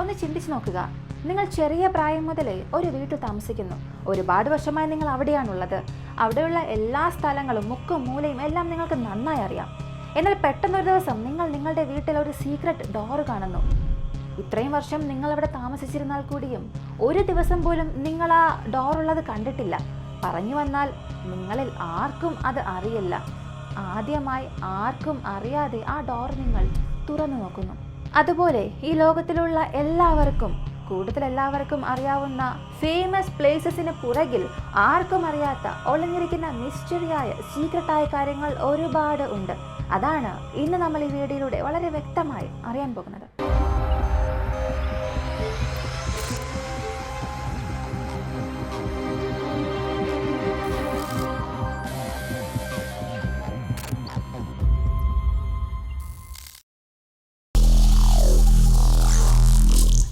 ഒന്ന് ചിന്തിച്ചു നോക്കുക. നിങ്ങൾ ചെറിയ പ്രായം മുതലേ ഒരു വീട്ടിൽ താമസിക്കുന്നു. ഒരുപാട് വർഷമായി നിങ്ങൾ അവിടെയാണുള്ളത്. അവിടെയുള്ള എല്ലാ സ്ഥലങ്ങളും മുക്കും മൂലയും എല്ലാം നിങ്ങൾക്ക് നന്നായി അറിയാം. എന്നാൽ പെട്ടെന്നൊരു ദിവസം നിങ്ങൾ നിങ്ങളുടെ വീട്ടിൽ ഒരു സീക്രട്ട് ഡോർ കാണുന്നു. ഇത്രയും വർഷം നിങ്ങൾ അവിടെ താമസിച്ചിരുന്നാൽ കൂടിയും ഒരു ദിവസം പോലും നിങ്ങൾ ആ ഡോർ ഉള്ളത് കണ്ടിട്ടില്ല. പറഞ്ഞു വന്നാൽ നിങ്ങളിൽ ആർക്കും അത് അറിയില്ല. ആദ്യമായി ആർക്കും അറിയാതെ ആ ഡോർ നിങ്ങൾ തുറന്നു നോക്കുന്നു. അതുപോലെ ഈ ലോകത്തിലുള്ള എല്ലാവർക്കും കൂടുതൽ എല്ലാവർക്കും അറിയാവുന്ന ഫേമസ് പ്ലേസസിന് പുറകിൽ ആർക്കും അറിയാത്ത ഒളിഞ്ഞിരിക്കുന്ന മിസ്റ്ററിയായ സീക്രട്ടായ കാര്യങ്ങൾ ഒരുപാട് ഉണ്ട്. അതാണ് ഇന്ന് നമ്മൾ ഈ വീഡിയോയിലൂടെ വളരെ വ്യക്തമായി അറിയാൻ പോകുന്നത്.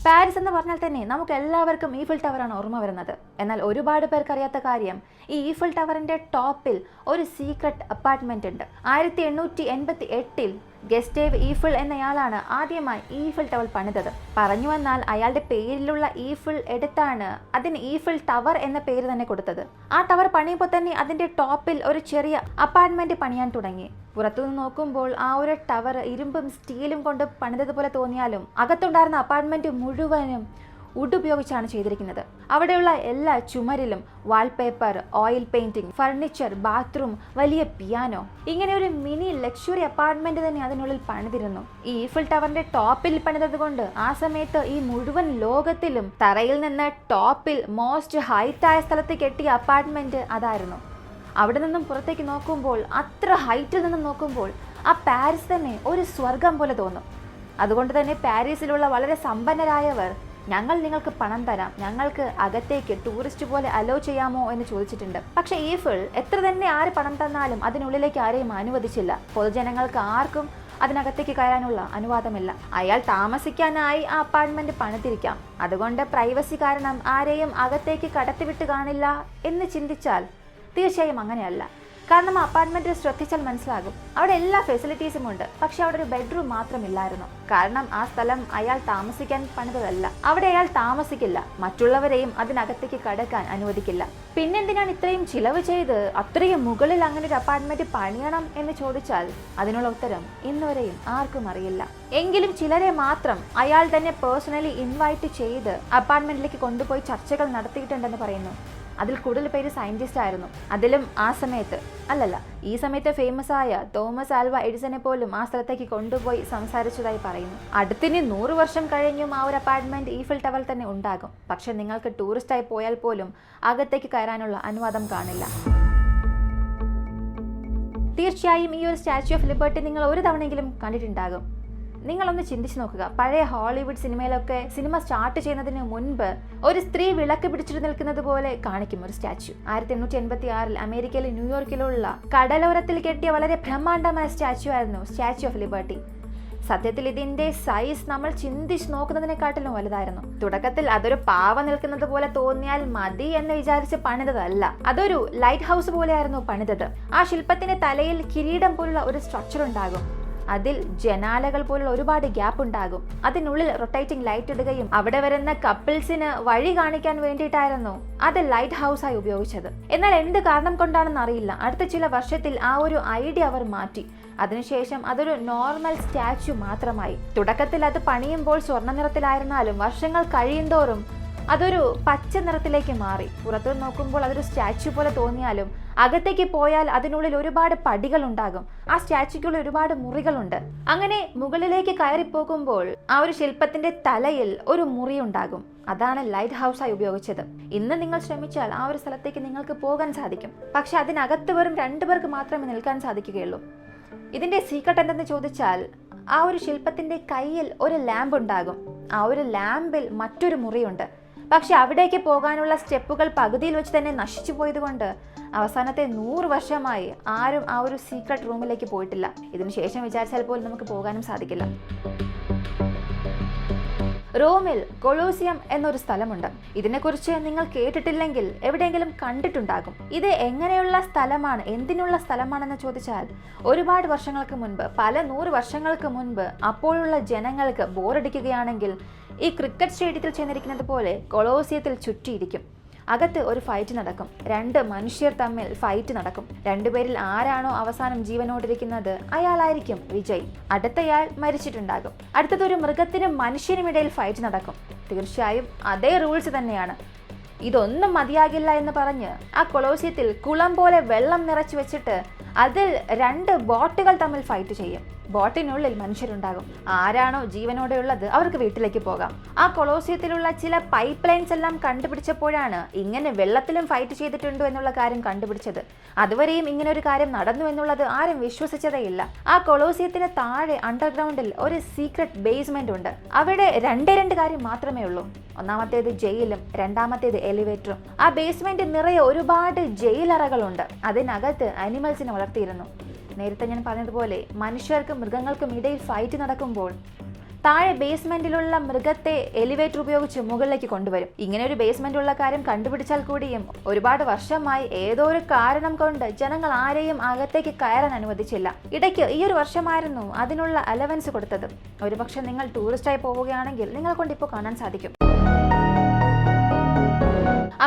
പാരീസ് എന്ന് പറഞ്ഞാൽ തന്നെ നമുക്ക് എല്ലാവർക്കും ഈഫിൽ ടവറാണ് ഓർമ്മ വരുന്നത്. എന്നാൽ ഒരുപാട് പേർക്ക് അറിയാത്ത കാര്യം ഈ ഈഫിൽ ടവറിന്റെ ടോപ്പിൽ ഒരു സീക്രട്ട് അപ്പാർട്ട്മെന്റ് ഉണ്ട്. ആയിരത്തി എണ്ണൂറ്റി എൺപത്തി എട്ടിൽ ഗസ്റ്റേവ് ഈഫിൾ എന്നയാളാണ് ആദ്യമായി ഈഫിൾ ടവർ പണിതത്. പറഞ്ഞു വന്നാൽ അയാളുടെ പേരിലുള്ള ഈഫിൾ എടുത്താണ് അതിന് ഈഫിൾ ടവർ എന്ന പേര് തന്നെ കൊടുത്തത്. ആ ടവർ പണിയുമ്പോൾ തന്നെ അതിന്റെ ടോപ്പിൽ ഒരു ചെറിയ അപ്പാർട്ട്മെന്റ് പണിയാൻ തുടങ്ങി. പുറത്തുനിന്ന് നോക്കുമ്പോൾ ആ ഒരു ടവർ ഇരുമ്പും സ്റ്റീലും കൊണ്ട് പണിതതുപോലെ തോന്നിയാലും അകത്തുണ്ടായിരുന്ന അപ്പാർട്ട്മെന്റ് മുഴുവനും വുഡ് ഉപയോഗിച്ചാണ് ചെയ്തിരിക്കുന്നത്. അവിടെയുള്ള എല്ലാ ചുമരിലും wallpaper oil painting furniture bathroom വലിയ പിയാനോ ഇങ്ങനെ ഒരു മിനി ലക്ഷറി അപ്പാർട്ട്മെന്റ് തന്നെ അതിനുള്ളിൽ പണിതിരുന്നു. ഈ ഈഫിൽ ടവറിന്റെ ടോപ്പിൽ പണിതത് കൊണ്ട് ആ സമയത്ത് ഈ മുഴുവൻ ലോകത്തിലും തറയിൽ നിന്ന് ടോപ്പിൽ മോസ്റ്റ് ഹൈറ്റായ സ്ഥലത്ത് കെട്ടിയ അപ്പാർട്ട്മെന്റ് അതായിരുന്നു. അവിടെ നിന്നും പുറത്തേക്ക് നോക്കുമ്പോൾ അത്ര ഹൈറ്റിൽ നിന്നും നോക്കുമ്പോൾ ആ പാരീസ് തന്നെ ഒരു സ്വർഗം പോലെ തോന്നും. അതുകൊണ്ട് തന്നെ പാരീസിലുള്ള വളരെ സമ്പന്നരായവർ ഞങ്ങൾ നിങ്ങൾക്ക് പണം തരാം. ഞങ്ങൾക്ക് അകത്തേക്ക് ടൂറിസ്റ്റ് പോലെ അലോ ചെയ്യാമോ എന്ന് ചോദിച്ചിട്ടുണ്ട്. പക്ഷേ ഈഫിൾ എത്ര തന്നെ ആര് പണം തന്നാലും അതിനുള്ളിലേക്ക് ആരെയും അനുവദിച്ചില്ല. പൊതുജനങ്ങൾക്ക് ആർക്കും അതിനകത്തേക്ക് കയറാനുള്ള അനുവാദമില്ല. അയാൾ താമസിക്കാനായി ആ അപ്പാർട്ട്മെന്റ് പണിതിരിക്കാം. അതുകൊണ്ട് പ്രൈവസി കാരണം ആരെയും അകത്തേക്ക് കടത്തിവിട്ട് കാണില്ല എന്ന് ചിന്തിച്ചാൽ തീർച്ചയായും അങ്ങനെയല്ല. കാരണം ആ അപ്പാർട്ട്മെന്റ് ശ്രദ്ധിച്ചാൽ മനസ്സിലാകും. അവിടെ എല്ലാ ഫെസിലിറ്റീസും ഉണ്ട്. പക്ഷെ അവിടെ ഒരു ബെഡ്റൂം മാത്രമില്ലായിരുന്നു. കാരണം ആ സ്ഥലം അയാൾ താമസിക്കാൻ പണിതതല്ല. അവിടെ അയാൾ താമസിക്കില്ല. മറ്റുള്ളവരെയും അതിനകത്തേക്ക് കടക്കാൻ അനുവദിക്കില്ല. പിന്നെന്തിനാണ് ഇത്രയും ചിലവ് ചെയ്ത് അത്രയും മുകളിൽ അങ്ങനെ ഒരു അപ്പാർട്ട്മെന്റ് പണിയണം എന്ന് ചോദിച്ചാൽ അതിനുള്ള ഉത്തരം ഇന്നുവരെയും ആർക്കും അറിയില്ല. എങ്കിലും ചിലരെ മാത്രം അയാൾ തന്നെ പേഴ്സണലി ഇൻവൈറ്റ് ചെയ്ത് അപ്പാർട്ട്മെന്റിലേക്ക് കൊണ്ടുപോയി ചർച്ചകൾ നടത്തിയിട്ടുണ്ടെന്ന് പറയുന്നു. അതിൽ കൂടുതൽ പേര് സയന്റിസ്റ്റ് ആയിരുന്നു. അതിലും ആ സമയത്ത് അല്ലല്ല ഈ സമയത്ത് ഫേമസ് ആയ തോമസ് ആൽവ എഡിസനെ പോലും ആ സ്ഥലത്തേക്ക് കൊണ്ടുപോയി സംസാരിച്ചതായി പറയുന്നു. അടുത്തിനി നൂറ് വർഷം കഴിഞ്ഞും ആ ഒരു അപ്പാർട്ട്മെന്റ് ഈഫിൽ ടവർ തന്നെ ഉണ്ടാകും. പക്ഷെ നിങ്ങൾക്ക് ടൂറിസ്റ്റായി പോയാൽ പോലും അകത്തേക്ക് കയറാനുള്ള അനുവാദം കാണില്ല. തീർച്ചയായും ഈ ഒരു സ്റ്റാച്യു ഓഫ് ലിബർട്ടി നിങ്ങൾ ഒരു തവണയെങ്കിലും കണ്ടിട്ടുണ്ടാകും. നിങ്ങളൊന്ന് ചിന്തിച്ചു നോക്കുക. പഴയ ഹോളിവുഡ് സിനിമയിലൊക്കെ സിനിമ സ്റ്റാർട്ട് ചെയ്യുന്നതിന് മുൻപ് ഒരു സ്ത്രീ വിളക്ക് പിടിച്ചിട്ട് നിൽക്കുന്നത് പോലെ കാണിക്കും ഒരു സ്റ്റാച്യു. ആയിരത്തി എണ്ണൂറ്റി എൺപത്തി ആറിൽ അമേരിക്കയിലെ ന്യൂയോർക്കിലുള്ള കടലോരത്തിൽ കെട്ടിയ വളരെ ബ്രഹ്മാണ്ഡമായ സ്റ്റാച്യു ആയിരുന്നു സ്റ്റാച്യു ഓഫ് ലിബർട്ടി. സത്യത്തിൽ ഇതിന്റെ സൈസ് നമ്മൾ ചിന്തിച്ച് നോക്കുന്നതിനെക്കാട്ടിലും വലുതായിരുന്നു. തുടക്കത്തിൽ അതൊരു പാവ നിൽക്കുന്നത് പോലെ തോന്നിയാൽ മതി എന്ന് വിചാരിച്ച് പണിതതല്ല. അതൊരു ലൈറ്റ് ഹൗസ് പോലെയായിരുന്നു പണിതത്. ആ ശില്പത്തിന്റെ തലയിൽ കിരീടം പോലുള്ള ഒരു സ്ട്രക്ചർ ഉണ്ടാകും. അതിൽ ജനാലകൾ പോലുള്ള ഒരുപാട് ഗ്യാപ്പ് ഉണ്ടാകും. അതിനുള്ളിൽ റൊട്ടേറ്റിംഗ് ലൈറ്റ് ഇടുകയും അവിടെ വരുന്ന കപ്പിൾസിന് വഴി കാണിക്കാൻ വേണ്ടിയിട്ടായിരുന്നു അത് ലൈറ്റ് ഹൗസായി ഉപയോഗിച്ചത്. എന്നാൽ എന്ത് കാരണം കൊണ്ടാണെന്ന് അറിയില്ല. അടുത്ത ചില വർഷത്തിൽ ആ ഒരു ഐഡിയ അവർ മാറ്റി. അതിനുശേഷം അതൊരു നോർമൽ സ്റ്റാച്ചു മാത്രമായി. തുടക്കത്തിൽ അത് പണിയുമ്പോൾ സ്വർണ നിറത്തിലായിരുന്നാലും വർഷങ്ങൾ കഴിയുന്തോറും അതൊരു പച്ച നിറത്തിലേക്ക് മാറി. പുറത്തു നോക്കുമ്പോൾ അതൊരു സ്റ്റാച്യു പോലെ തോന്നിയാലും അകത്തേക്ക് പോയാൽ അതിനുള്ളിൽ ഒരുപാട് പടികൾ ഉണ്ടാകും ആ സ്റ്റാച്യുക്കുള്ളിൽ ഒരുപാട് മുറികളുണ്ട്. അങ്ങനെ മുകളിലേക്ക് കയറി പോകുമ്പോൾ ആ ഒരു ശില്പത്തിന്റെ തലയിൽ ഒരു മുറി ഉണ്ടാകും. അതാണ് ലൈറ്റ് ഹൗസായി ഉപയോഗിച്ചത്. ഇന്ന് നിങ്ങൾ ശ്രമിച്ചാൽ ആ ഒരു സ്ഥലത്തേക്ക് നിങ്ങൾക്ക് പോകാൻ സാധിക്കും. പക്ഷെ അതിനകത്ത് വെറും രണ്ടു പേർക്ക് മാത്രമേ നിൽക്കാൻ സാധിക്കുകയുള്ളൂ. ഇതിന്റെ സീക്രട്ട് എന്തെന്ന് ചോദിച്ചാൽ ആ ഒരു ശില്പത്തിന്റെ കയ്യിൽ ഒരു ലാമ്പ് ഉണ്ടാകും. ആ ഒരു ലാമ്പിൽ മറ്റൊരു മുറിയുണ്ട്. പക്ഷെ അവിടേക്ക് പോകാനുള്ള സ്റ്റെപ്പുകൾ പകുതിയിൽ വെച്ച് തന്നെ നശിച്ചു പോയതുകൊണ്ട് അവസാനത്തെ നൂറ് വർഷമായി ആരും ആ ഒരു സീക്രട്ട് റൂമിലേക്ക് പോയിട്ടില്ല. ഇതിനു ശേഷം വിചാരിച്ചാൽ പോലും നമുക്ക് പോകാനും സാധിക്കില്ല. റോമിൽ കൊളോസിയം എന്നൊരു സ്ഥലമുണ്ട്. ഇതിനെക്കുറിച്ച് നിങ്ങൾ കേട്ടിട്ടില്ലെങ്കിൽ എവിടെയെങ്കിലും കണ്ടിട്ടുണ്ടാകും. ഇത് എങ്ങനെയുള്ള സ്ഥലമാണ്? എന്തിനുള്ള സ്ഥലമാണെന്ന് ചോദിച്ചാൽ ഒരുപാട് വർഷങ്ങൾക്ക് മുൻപ് പല നൂറ് വർഷങ്ങൾക്ക് മുൻപ് അപ്പോഴുള്ള ജനങ്ങൾക്ക് ബോറടിക്കുകയാണെങ്കിൽ ഈ ക്രിക്കറ്റ് സ്റ്റേഡിയത്തിൽ ചെന്നിരിക്കുന്നത് പോലെ കൊളോസിയത്തിൽ ചുറ്റിയിരിക്കും. അകത്ത് ഒരു ഫൈറ്റ് നടക്കും. രണ്ട് മനുഷ്യർ തമ്മിൽ ഫൈറ്റ് നടക്കും. രണ്ടുപേരിൽ ആരാണോ അവസാനം ജീവനോടിരിക്കുന്നത് അയാളായിരിക്കും വിജയ്. അടുത്തയാൾ മരിച്ചിട്ടുണ്ടാകും. അടുത്തതൊരു മൃഗത്തിനും മനുഷ്യനുമിടയിൽ ഫൈറ്റ് നടക്കും. തീർച്ചയായും അതേ റൂൾസ് തന്നെയാണ്. ഇതൊന്നും മതിയാകില്ല എന്ന് പറഞ്ഞ് ആ കൊളോസിയത്തിൽ കുളം പോലെ വെള്ളം നിറച്ചു വെച്ചിട്ട് അതിൽ രണ്ട് ബോട്ടുകൾ തമ്മിൽ ഫൈറ്റ് ചെയ്യും. ബോട്ടിനുള്ളിൽ മനുഷ്യരുണ്ടാകും. ആരാണോ ജീവനോടെ ഉള്ളത് അവർക്ക് വീട്ടിലേക്ക് പോകാം. ആ കൊളോസിയത്തിലുള്ള ചില പൈപ്പ് ലൈൻസ് എല്ലാം കണ്ടുപിടിച്ചപ്പോഴാണ് ഇങ്ങനെ വെള്ളത്തിലും ഫൈറ്റ് ചെയ്തിട്ടുണ്ടോ എന്നുള്ള കാര്യം കണ്ടുപിടിച്ചത്. അതുവരെയും ഇങ്ങനെ ഒരു കാര്യം നടന്നു എന്നുള്ളത് ആരും വിശ്വസിച്ചതേയില്ല. ആ കൊളോസിയത്തിന് താഴെ അണ്ടർഗ്രൗണ്ടിൽ ഒരു സീക്രട്ട് ബേസ്മെന്റ് ഉണ്ട്. അവിടെ രണ്ടേ രണ്ട് കാര്യം മാത്രമേ ഉള്ളൂ. ഒന്നാമത്തേത് ജയിലും രണ്ടാമത്തേത് എലിവേറ്ററും. ആ ബേസ്മെന്റ് നിറയെ ഒരുപാട് ജയിലറകളുണ്ട്. അതിനകത്ത് അനിമൽസിനെ വളർത്തിയിരുന്നു. നേരത്തെ ഞാൻ പറഞ്ഞതുപോലെ മനുഷ്യർക്കും മൃഗങ്ങൾക്കും ഇടയിൽ ഫൈറ്റ് നടക്കുമ്പോൾ താഴെ ബേസ്മെന്റിലുള്ള മൃഗത്തെ എലിവേറ്റർ ഉപയോഗിച്ച് മുകളിലേക്ക് കൊണ്ടുവരും. ഇങ്ങനെ ഒരു ബേസ്മെന്റുള്ള കാര്യം കണ്ടുപിടിച്ചാൽ കൂടിയും ഒരുപാട് വർഷമായി ഏതോ ഒരു കാരണം കൊണ്ട് ജനങ്ങൾ ആരെയും അകത്തേക്ക് കയറാൻ അനുവദിച്ചില്ല. ഇടയ്ക്ക് ഈ ഒരു വർഷമായിരുന്നു അതിനുള്ള അലവൻസ് കൊടുത്തത്. ഒരുപക്ഷെ നിങ്ങൾ ടൂറിസ്റ്റായി പോവുകയാണെങ്കിൽ നിങ്ങൾ കൊണ്ട് ഇപ്പോൾ കാണാൻ സാധിക്കും.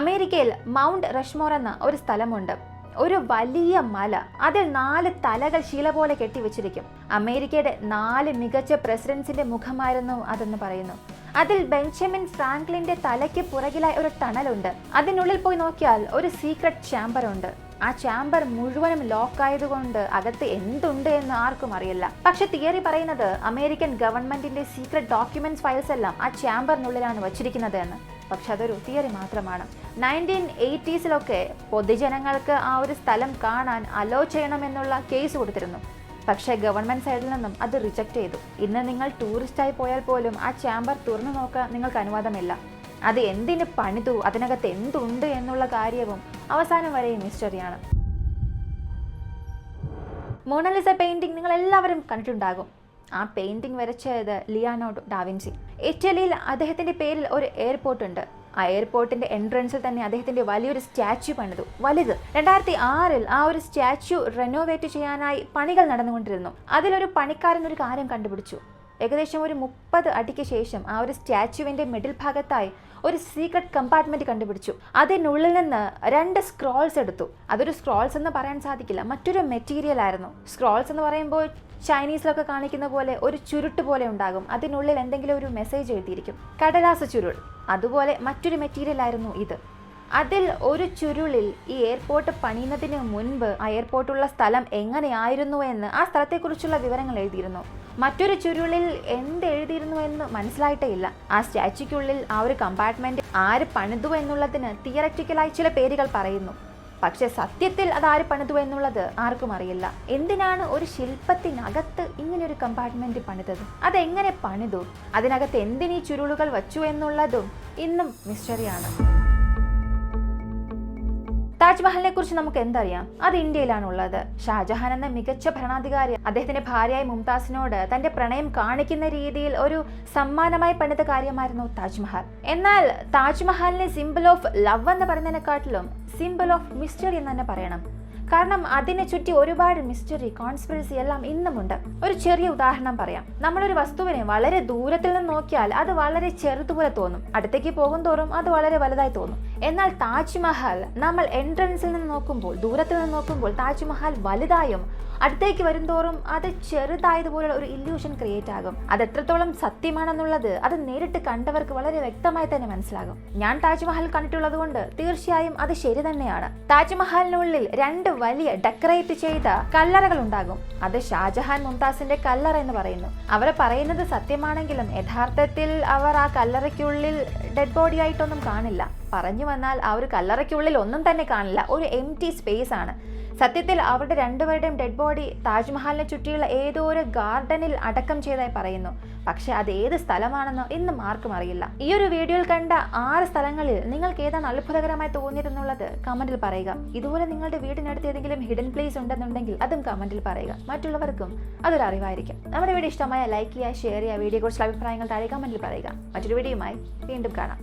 അമേരിക്കയിൽ മൗണ്ട് റഷ്മോർ എന്ന ഒരു സ്ഥലമുണ്ട്. ഒരു വലിയ മല. അതിൽ നാല് തലകൾ ശീല പോലെ കെട്ടിവെച്ചിരിക്കും അമേരിക്കയുടെ നാല് മികച്ച പ്രസിഡൻസിന്റെ മുഖമായിരുന്നു അതെന്ന് പറയുന്നു. അതിൽ ബെഞ്ചമിൻ ഫ്രാങ്ക്ലിന്റെ തലയ്ക്ക് പുറകിലായി ഒരു ടണലുണ്ട്. അതിനുള്ളിൽ പോയി നോക്കിയാൽ ഒരു സീക്രട്ട് ചാമ്പർ ഉണ്ട്. ആ ചാമ്പർ മുഴുവനും ലോക്ക് ആയതുകൊണ്ട് അകത്ത് എന്തുണ്ട് എന്ന് ആർക്കും അറിയില്ല. പക്ഷെ തിയറി പറയുന്നത് അമേരിക്കൻ ഗവൺമെന്റിന്റെ സീക്രട്ട് ഡോക്യുമെന്റ്സ് ഫയൽസ് എല്ലാം ആ ചാമ്പറിനുള്ളിലാണ് വച്ചിരിക്കുന്നത് എന്ന് പക്ഷെ അതൊരു തിയറി മാത്രമാണ്. നയന്റീൻ എയ്റ്റീസിലൊക്കെ പൊതുജനങ്ങൾക്ക് ആ ഒരു സ്ഥലം കാണാൻ അലോ ചെയ്യണമെന്നുള്ള കേസ് കൊടുത്തിരുന്നു. പക്ഷേ ഗവൺമെന്റ് സൈഡിൽ നിന്നും അത് റിജക്റ്റ് ചെയ്തു. ഇന്ന് നിങ്ങൾ ടൂറിസ്റ്റായി പോയാൽ പോലും ആ ചാമ്പർ തുറന്നു നോക്കാൻ നിങ്ങൾക്ക് അനുവാദമില്ല. അത് എന്തിന് പണിതു അതിനകത്ത് എന്തുണ്ട് എന്നുള്ള കാര്യവും അവസാനം വരെ മിസ്റ്ററിയാണ് മൊണലിസ പെയിന്റിംഗ് നിങ്ങൾ എല്ലാവരും കണ്ടിട്ടുണ്ടാകും. ആ പെയിന്റിംഗ് വരച്ചത് ലിയാനോഡോ ഡാവിൻസി ഇറ്റലിയിൽ അദ്ദേഹത്തിന്റെ പേരിൽ ഒരു എയർപോർട്ട് ഉണ്ട്. ആ എയർപോർട്ടിന്റെ എൻട്രൻസിൽ തന്നെ അദ്ദേഹത്തിന്റെ വലിയൊരു സ്റ്റാച്യു പണിതു. വലുത്. രണ്ടായിരത്തി ആറിൽ ആ ഒരു സ്റ്റാച്യു റെനോവേറ്റ് ചെയ്യാനായി പണികൾ നടന്നുകൊണ്ടിരുന്നു. അതിലൊരു പണിക്കാരൻ ഒരു കാര്യം കണ്ടുപിടിച്ചു. ഏകദേശം ഒരു മുപ്പത് അടിക്ക് ശേഷം ആ ഒരു സ്റ്റാച്യുവിന്റെ മിഡിൽ ഭാഗത്തായി ഒരു സീക്രട്ട് കമ്പാർട്ട്മെന്റ് കണ്ടുപിടിച്ചു. അതിനുള്ളിൽ നിന്ന് രണ്ട് സ്ക്രോൾസ് എടുത്തു. അതൊരു സ്ക്രോൾസ് എന്ന് പറയാൻ സാധിക്കില്ല. മറ്റൊരു മെറ്റീരിയൽ ആയിരുന്നു. സ്ക്രോൾസ് എന്ന് പറയുമ്പോൾ ചൈനീസിലൊക്കെ കാണിക്കുന്ന പോലെ ഒരു ചുരുട്ട് പോലെ ഉണ്ടാകും. അതിനുള്ളിൽ എന്തെങ്കിലും ഒരു മെസ്സേജ് എഴുതിയിരിക്കും. കടലാസ ചുരുൾ. അതുപോലെ മറ്റൊരു മെറ്റീരിയൽ ആയിരുന്നു ഇത്. അതിൽ ഒരു ചുരുളിൽ ഈ എയർപോർട്ട് പണിയുന്നതിന് മുൻപ് ആ എയർപോർട്ടുള്ള സ്ഥലം എങ്ങനെയായിരുന്നു എന്ന് ആ സ്ഥലത്തെക്കുറിച്ചുള്ള വിവരങ്ങൾ എഴുതിയിരുന്നു. മറ്റൊരു ചുരുളിൽ എന്ത് എഴുതിയിരുന്നു എന്ന് മനസ്സിലായിട്ടേ ഇല്ല ആ സ്റ്റാച്യുക്കുള്ളിൽ ആ ഒരു കമ്പാർട്ട്മെന്റ് ആര് പണിതു എന്നുള്ളതിന് തിയററ്റിക്കലായി ചില പേരുകൾ പറയുന്നു. പക്ഷെ സത്യത്തിൽ അത് ആര് പണിതു എന്നുള്ളത് ആർക്കും അറിയില്ല. എന്തിനാണ് ഒരു ശില്പത്തിനകത്ത് ഇങ്ങനെ ഒരു കമ്പാർട്ട്മെന്റ് പണിതത്? അതെങ്ങനെ പണിതു? അതിനകത്ത് എന്തിനീ ചുരുളുകൾ വച്ചു എന്നുള്ളതും ഇന്നും മിസ്റ്ററിയാണ് താജ്മഹലിനെ കുറിച്ച് നമുക്ക് എന്തറിയാം അത് ഇന്ത്യയിലാണ് ഉള്ളത് ഷാജഹാൻ എന്ന മികച്ച ഭരണാധികാരി അദ്ദേഹത്തിന്റെ ഭാര്യയായ മുംതാസിനോട് തന്റെ പ്രണയം കാണിക്കുന്ന രീതിയിൽ ഒരു സമ്മാനമായി പണിത കാര്യമായിരുന്നു താജ്മഹൽ. എന്നാൽ താജ്മഹലിനെ സിമ്പിൾ ഓഫ് ലവ് എന്ന് പറയുന്നതിനെക്കാട്ടിലും സിമ്പിൾ ഓഫ് മിസ്റ്ററി എന്ന് തന്നെ പറയണം. കാരണം അതിനെ ചുറ്റി ഒരുപാട് മിസ്റ്ററി കോൺസ്പിറസി എല്ലാം ഇന്നുമുണ്ട്. ഒരു ചെറിയ ഉദാഹരണം പറയാം. നമ്മളൊരു വസ്തുവിനെ വളരെ ദൂരത്തിൽ നിന്ന് നോക്കിയാൽ അത് വളരെ ചെറുതുപോലെ തോന്നും. അടുത്തേക്ക് പോകും തോറും അത് വളരെ വലുതായി തോന്നും. എന്നാൽ താജ്മഹൽ നമ്മൾ എൻട്രൻസിൽ നിന്ന് നോക്കുമ്പോൾ ദൂരത്തിൽ നിന്ന് നോക്കുമ്പോൾ താജ്മഹൽ വലുതായും അടുത്തേക്ക് വരുംതോറും അത് ചെറുതായതുപോലുള്ള ഒരു ഇല്യൂഷൻ ക്രിയേറ്റ് ആകും. അത് എത്രത്തോളം സത്യമാണെന്നുള്ളത് അത് നേരിട്ട് കണ്ടവർക്ക് വളരെ വ്യക്തമായി തന്നെ മനസ്സിലാകും. ഞാൻ താജ്മഹൽ കണ്ടിട്ടുള്ളത് കൊണ്ട് തീർച്ചയായും അത് ശരി തന്നെയാണ്. താജ്മഹലിനുള്ളിൽ രണ്ട് വലിയ ഡെക്കറേറ്റ് ചെയ്ത കല്ലറകൾ ഉണ്ടാകും. അത് ഷാജഹാൻ മുംതാസിന്റെ കല്ലറ എന്ന് പറയുന്നു. അവർ പറയുന്നത് സത്യമാണെങ്കിലും യഥാർത്ഥത്തിൽ അവർ ആ കല്ലറയ്ക്കുള്ളിൽ ഡെഡ് ബോഡി ആയിട്ടൊന്നും കാണില്ല. പറഞ്ഞു വന്നാൽ ആ ഒരു കല്ലറയ്ക്കുള്ളിൽ ഒന്നും തന്നെ കാണില്ല. ഒരു എം ടി സ്പേസ് ആണ്. സത്യത്തിൽ അവരുടെ രണ്ടുപേരുടെയും ഡെഡ് ബോഡി താജ്മഹലിനെ ചുറ്റിയുള്ള ഏതോ ഒരു ഗാർഡനിൽ അടക്കം ചെയ്തായി പറയുന്നു. പക്ഷെ അത് ഏത് സ്ഥലമാണെന്നോ ഇന്നും ആർക്കും അറിയില്ല. ഈ ഒരു വീഡിയോയിൽ കണ്ട ആറ് സ്ഥലങ്ങളിൽ നിങ്ങൾക്ക് ഏതാണ് അത്ഭുതകരമായി തോന്നിയിരുന്നുള്ളത് കമന്റിൽ പറയുക. ഇതുപോലെ നിങ്ങളുടെ വീടിനടുത്ത് ഏതെങ്കിലും ഹിഡൻ പ്ലേസ് ഉണ്ടെന്നുണ്ടെങ്കിൽ അതും കമന്റിൽ പറയുക. മറ്റുള്ളവർക്കും അതൊരു അറിവായിരിക്കും. നമ്മുടെ വീഡിയോ ഇഷ്ടമായ ലൈക്ക് ചെയ്യുക ഷെയർ ചെയ്യുക വീഡിയോ കുറിച്ചുള്ള അഭിപ്രായങ്ങൾ താഴെ കമന്റിൽ പറയുക. മറ്റൊരു വീഡിയോയുമായി വീണ്ടും കാണാം.